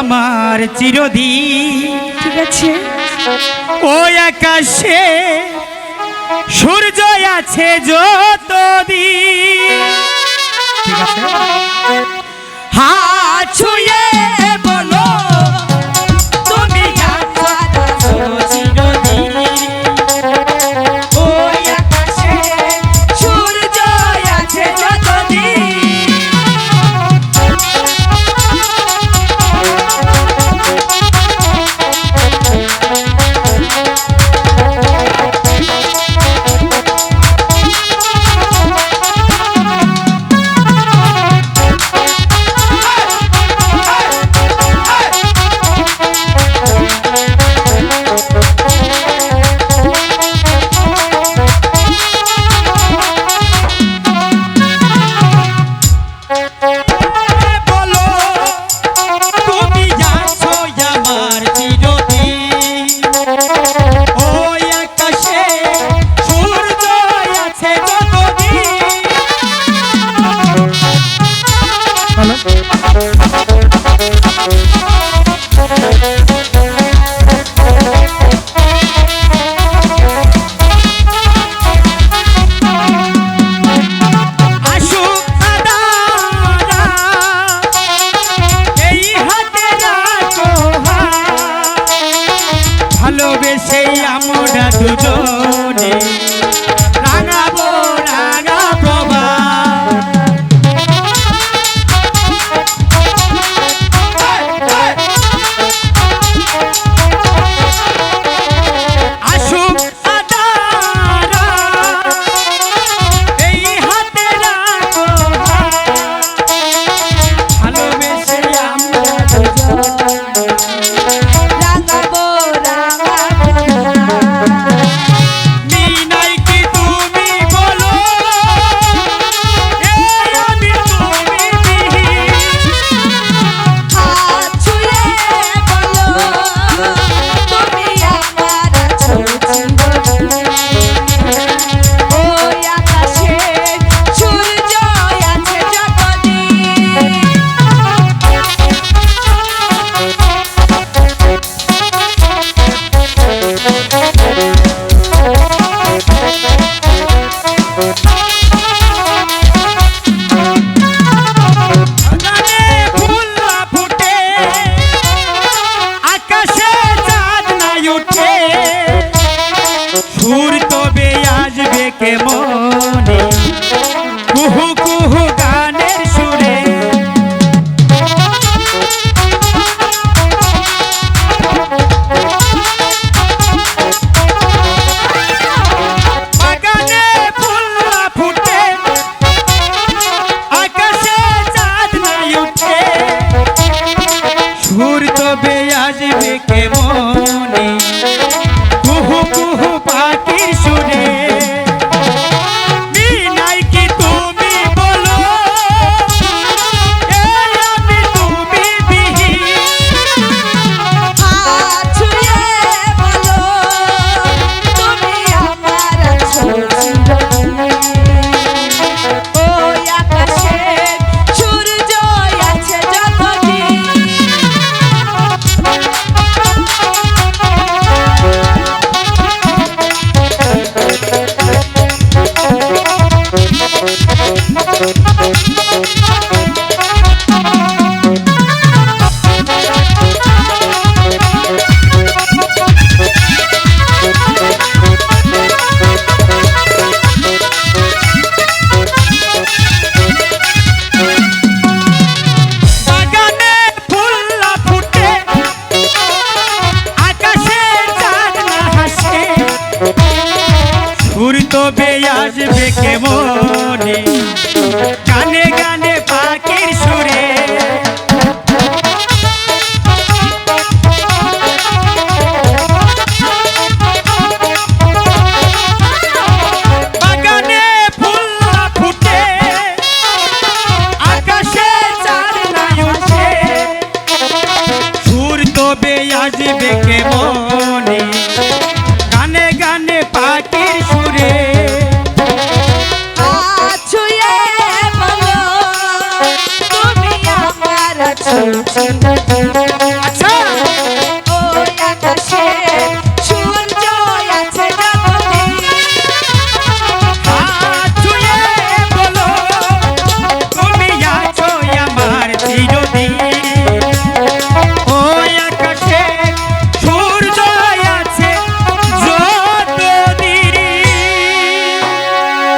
আমার চিরদি ঠিক আছে। ও আকাশে সূর্য আছে যতদিন। কেমন? Thank you. জানে পা